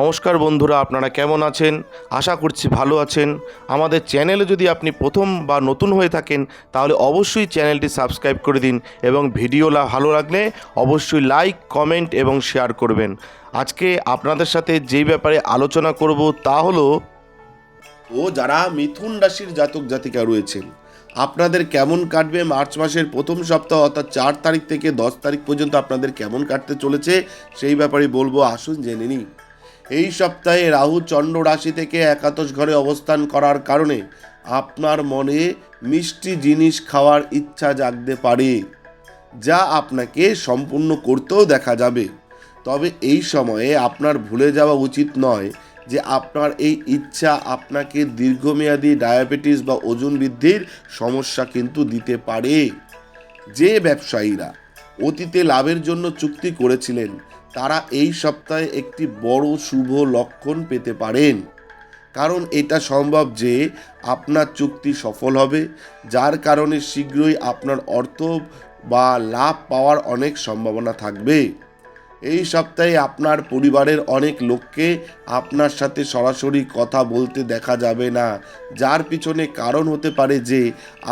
নমস্কার বন্ধুরা, আপনারা কেমন আছেন? আশা করছি ভালো আছেন। আমাদের চ্যানেলে যদি আপনি প্রথম বা নতুন হয়ে থাকেন, তাহলে অবশ্যই চ্যানেলটি সাবস্ক্রাইব করে দিন এবং ভিডিও ভালো লাগলে অবশ্যই লাইক, কমেন্ট এবং শেয়ার করবেন। আজকে আপনাদের সাথে যেই ব্যাপারে আলোচনা করব তা হলো, ও যারা মিথুন রাশির জাতক জাতিকা রয়েছেন, আপনাদের কেমন কাটবে মার্চ মাসের প্রথম সপ্তাহ অর্থাৎ চার তারিখ থেকে দশ তারিখ পর্যন্ত আপনাদের কেমন কাটতে চলেছে, সেই ব্যাপারে বলব, আসুন জেনে নিই। এই সপ্তাহে রাহু চন্দ্র রাশি থেকে একাদশ ঘরে অবস্থান করার কারণে আপনার মনে মিষ্টি জিনিস খাওয়ার ইচ্ছা জাগতে পারে, যা আপনাকে সম্পূর্ণ করতেও দেখা যাবে। তবে এই সময়ে আপনার ভুলে যাওয়া উচিত নয় যে আপনার এই ইচ্ছা আপনাকে দীর্ঘমেয়াদী ডায়াবেটিস বা ওজন বৃদ্ধির সমস্যা কিন্তু দিতে পারে। যে ব্যবসায়ীরা অতীতে লাভের জন্য চুক্তি করেছিলেন তারা এই সপ্তাহে একটি বড় শুভ লক্ষণ পেতে পারেন। কারণ এটা সম্ভব যে আপনার চুক্তি সফল হবে, যার কারণে শীঘ্রই আপনার অর্থ বা লাভ পাওয়ার অনেক সম্ভাবনা থাকবে। এই সপ্তাহে আপনার পরিবারের অনেক লোককে আপনার সাথে সরাসরি কথা বলতে দেখা যাবে না, যার পিছনে কারণ হতে পারে যে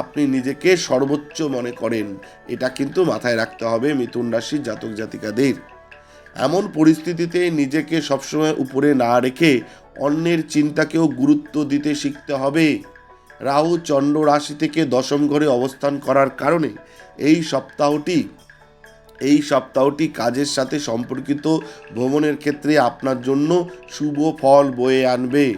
আপনি নিজেকে সর্বোচ্চ মনে করেন। এটা কিন্তু মাথায় রাখতে হবে মিথুন রাশির জাতক জাতিকাদের এমন পরিস্থিতিতে নিজেকে সবসময় উপরে না রেখে অন্যের চিন্তাকেও গুরুত্ব দিতে শিখতে হবে। রাহু চন্দ্র রাশি থেকে দশম ঘরে অবস্থান করার কারণে এই সপ্তাহটি এই সপ্তাহটি কাজের সাথে সম্পর্কিত ভ্রমণের ক্ষেত্রে আপনার জন্য শুভ ফল বয়ে আনবে।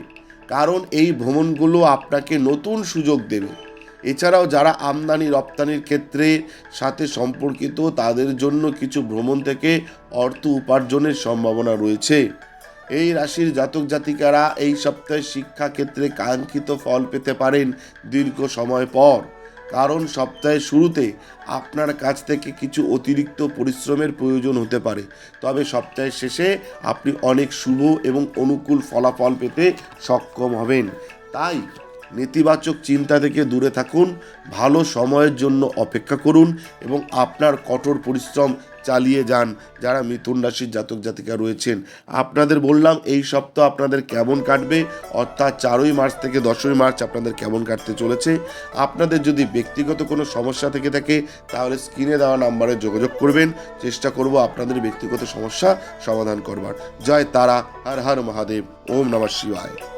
কারণ এই ভ্রমণগুলো আপনাকে নতুন সুযোগ দেবে। এছাড়াও যারা আমদানি, রপ্তানির ক্ষেত্রে সাথে সম্পর্কিত, তাদের জন্য কিছু ভ্রমণ থেকে অর্থ উপার্জনের সম্ভাবনা রয়েছে। এই রাশির জাতক জাতিকারা এই সপ্তাহে শিক্ষা ক্ষেত্রে কাঙ্ক্ষিত ফল পেতে পারেন দীর্ঘ সময় পর। কারণ সপ্তাহের শুরুতে আপনার কাছ থেকে কিছু অতিরিক্ত পরিশ্রমের প্রয়োজন হতে পারে। তবে সপ্তাহের শেষে আপনি অনেক শুভ এবং অনুকূল ফলাফল পেতে সক্ষম হবেন। তাই নেতিবাচক চিন্তা থেকে দূরে থাকুন, ভালো সময়ের জন্য অপেক্ষা করুন এবং আপনার কঠোর পরিশ্রম চালিয়ে যান যারা মিথুন রাশির জাতক জাতিকা রয়েছেন। আপনাদের বললাম এই সপ্তাহ আপনাদের কেমন কাটবে? অর্থাৎ চারই মার্চ থেকে দশই মার্চ আপনাদের কেমন কাটতে চলেছে? আপনাদের যদি ব্যক্তিগত কোনো সমস্যা থেকে থাকে, তাহলে স্ক্রিনে দেওয়া নাম্বারে যোগাযোগ করবেন। চেষ্টা করব আপনাদের ব্যক্তিগত সমস্যা সমাধান করবার। জয় তারা, হর হর মহাদেব, ওম নমঃ শিবায়।